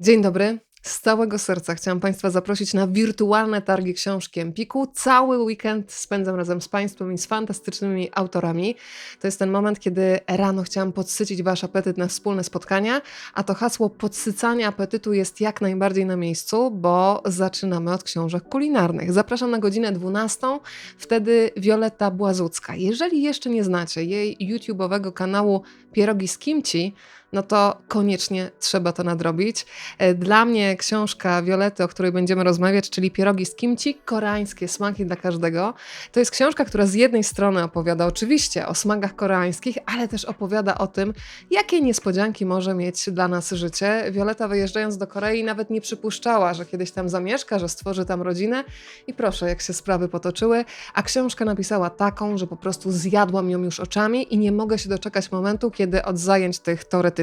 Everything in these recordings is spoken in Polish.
Dzień dobry. Z całego serca chciałam Państwa zaprosić na wirtualne targi książki Empiku. Cały weekend spędzam razem z Państwem i z fantastycznymi autorami. To jest ten moment, kiedy rano chciałam podsycić Wasz apetyt na wspólne spotkania, a to hasło podsycania apetytu jest jak najbardziej na miejscu, bo zaczynamy od książek kulinarnych. Zapraszam na godzinę 12, wtedy Wioletta Błazucka. Jeżeli jeszcze nie znacie jej YouTube'owego kanału Pierogi z Kimci, no to koniecznie trzeba to nadrobić. E, Dla mnie książka Violety, o której będziemy rozmawiać, czyli Pierogi z kimchi, koreańskie smaki dla każdego, to jest książka, która z jednej strony opowiada oczywiście o smakach koreańskich, ale też opowiada o tym, jakie niespodzianki może mieć dla nas życie. Violeta wyjeżdżając do Korei nawet nie przypuszczała, że kiedyś tam zamieszka, że stworzy tam rodzinę i proszę, jak się sprawy potoczyły, a książkę napisała taką, że po prostu zjadłam ją już oczami i nie mogę się doczekać momentu, kiedy od zajęć tych teoretycznych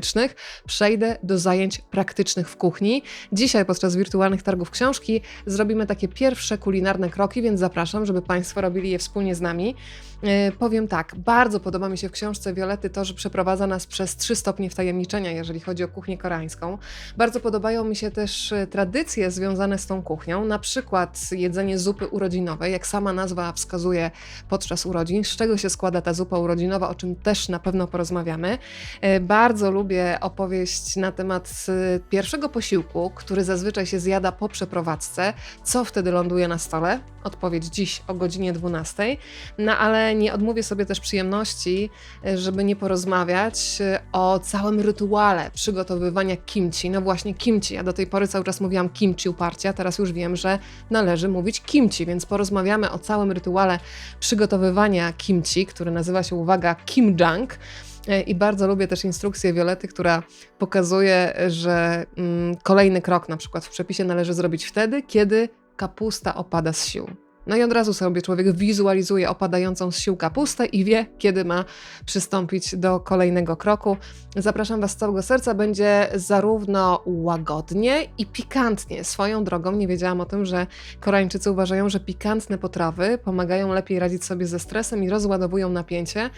przejdę do zajęć praktycznych w kuchni. Dzisiaj podczas wirtualnych targów książki zrobimy takie pierwsze kulinarne kroki, więc zapraszam, żeby Państwo robili je wspólnie z nami. E, Powiem tak, bardzo podoba mi się w książce Violety to, że przeprowadza nas przez trzy stopnie wtajemniczenia, jeżeli chodzi o kuchnię koreańską. Bardzo podobają mi się też e, tradycje związane z tą kuchnią, na przykład jedzenie zupy urodzinowej, jak sama nazwa wskazuje podczas urodzin, z czego się składa ta zupa urodzinowa, o czym też na pewno porozmawiamy. E, Bardzo lubię opowieść na temat pierwszego posiłku, który zazwyczaj się zjada po przeprowadzce. Co wtedy ląduje na stole? Odpowiedź dziś o godzinie 12. No ale nie odmówię sobie też przyjemności, e, żeby nie porozmawiać e, o całym rytuale przygotowywania kimchi. No właśnie kimchi. Ja do tej pory cały czas mówiłam kimchi uparcia, teraz już wiem, że należy mówić kimchi, więc porozmawiamy o całym rytuale przygotowywania kimchi, który nazywa się, uwaga, kimjang. E, I bardzo lubię też instrukcję Violety, która pokazuje, że mm, kolejny krok na przykład w przepisie należy zrobić wtedy, kiedy kapusta opada z sił. No i od razu sobie człowiek wizualizuje opadającą z sił kapustę i wie, kiedy ma przystąpić do kolejnego kroku. Zapraszam Was z całego serca. Będzie zarówno łagodnie i pikantnie. Swoją drogą nie wiedziałam o tym, że Koreańczycy uważają, że pikantne potrawy pomagają lepiej radzić sobie ze stresem i rozładowują napięcie.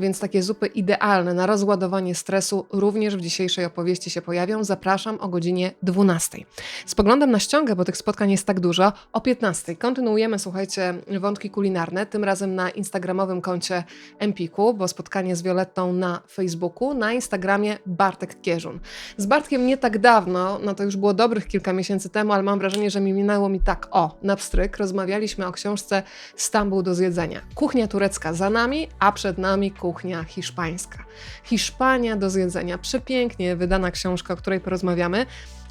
Więc takie zupy idealne na rozładowanie stresu również w dzisiejszej opowieści się pojawią. Zapraszam o godzinie 12. Spoglądam na ściągę, bo tych spotkań jest tak dużo. O 15 kontynuujemy, słuchajcie, wątki kulinarne, tym razem na instagramowym koncie Empiku, bo spotkanie z Violettą na Facebooku, na Instagramie Bartek Kierzun. Z Bartkiem nie tak dawno, no to już było dobrych kilka miesięcy temu, ale mam wrażenie, że mi minęło mi tak, o, na pstryk, rozmawialiśmy o książce Stambuł do zjedzenia. Kuchnia turecka za nami, a przed nami kuchnia hiszpańska. Hiszpania do zjedzenia. Przepięknie wydana książka, o której porozmawiamy.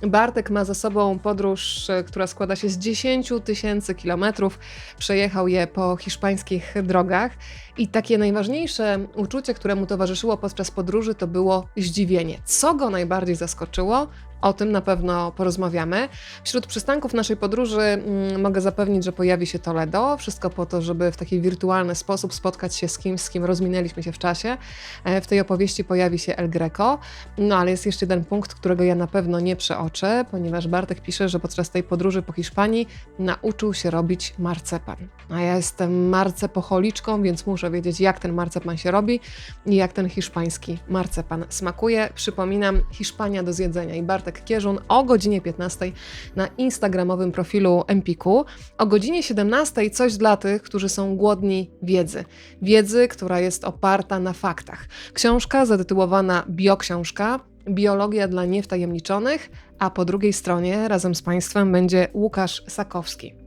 Bartek ma za sobą podróż, e, która składa się z 10 tysięcy kilometrów. Przejechał je po hiszpańskich drogach i takie najważniejsze uczucie, które mu towarzyszyło podczas podróży, to było zdziwienie. Co go najbardziej zaskoczyło? O tym na pewno porozmawiamy. Wśród przystanków naszej podróży mm, mogę zapewnić, że pojawi się Toledo. Wszystko po to, żeby w taki wirtualny sposób spotkać się z kimś, z kim rozminęliśmy się w czasie. E, W tej opowieści pojawi się El Greco. No ale jest jeszcze jeden punkt, którego ja na pewno nie przeoczę, ponieważ Bartek pisze, że podczas tej podróży po Hiszpanii nauczył się robić marcepan. A ja jestem marcepocholiczką, więc muszę wiedzieć, jak ten marcepan się robi i jak ten hiszpański marcepan smakuje. Przypominam, Hiszpania do zjedzenia i Bartek Kierzun o godzinie 15 na instagramowym profilu Empiku. O godzinie 17 coś dla tych, którzy są głodni wiedzy. Wiedzy, która jest oparta na faktach. Książka zatytułowana Bioksiążka, Biologia dla niewtajemniczonych, a po drugiej stronie razem z Państwem będzie Łukasz Sakowski.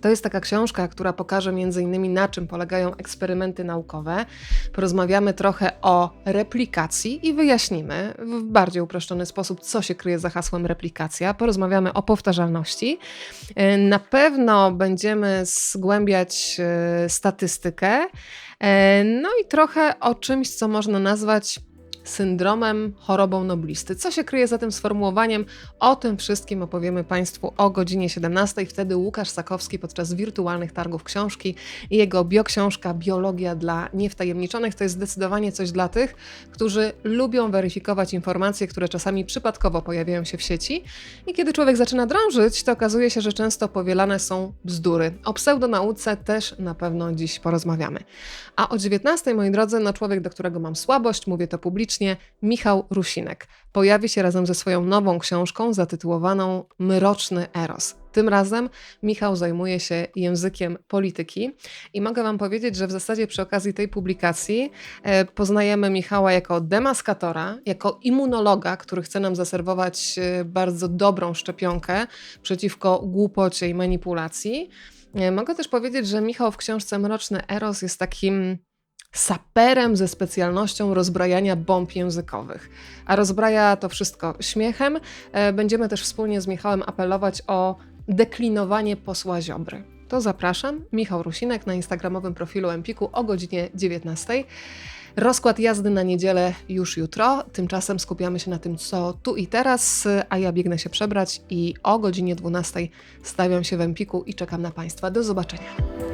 To jest taka książka, która pokaże m.in. na czym polegają eksperymenty naukowe. Porozmawiamy trochę o replikacji i wyjaśnimy w bardziej uproszczony sposób, co się kryje za hasłem replikacja. Porozmawiamy o powtarzalności. E, Na pewno będziemy zgłębiać e, statystykę, e, no i trochę o czymś, co można nazwać syndromem, chorobą noblisty. Co się kryje za tym sformułowaniem? O tym wszystkim opowiemy Państwu o godzinie 17. Wtedy Łukasz Sakowski podczas wirtualnych targów książki i jego bioksiążka Biologia dla niewtajemniczonych to jest zdecydowanie coś dla tych, którzy lubią weryfikować informacje, które czasami przypadkowo pojawiają się w sieci. I kiedy człowiek zaczyna drążyć, to okazuje się, że często powielane są bzdury. O pseudonauce też na pewno dziś porozmawiamy. A o 19, moi drodzy, no człowiek, do którego mam słabość, mówię to publicznie, publicznie Michał Rusinek. Pojawi się razem ze swoją nową książką zatytułowaną Mroczny Eros. Tym razem Michał zajmuje się językiem polityki i mogę Wam powiedzieć, że w zasadzie przy okazji tej publikacji e, poznajemy Michała jako demaskatora, jako immunologa, który chce nam zaserwować e, bardzo dobrą szczepionkę przeciwko głupocie i manipulacji. E, Mogę też powiedzieć, że Michał w książce Mroczny Eros jest takim saperem ze specjalnością rozbrajania bomb językowych. A rozbraja to wszystko śmiechem. E, Będziemy też wspólnie z Michałem apelować o deklinowanie posła Ziobry. To zapraszam. Michał Rusinek na instagramowym profilu Empiku o godzinie 19. Rozkład jazdy na niedzielę już jutro. Tymczasem skupiamy się na tym, co tu i teraz, a ja biegnę się przebrać i o godzinie 12 stawiam się w Empiku i czekam na Państwa. Do zobaczenia.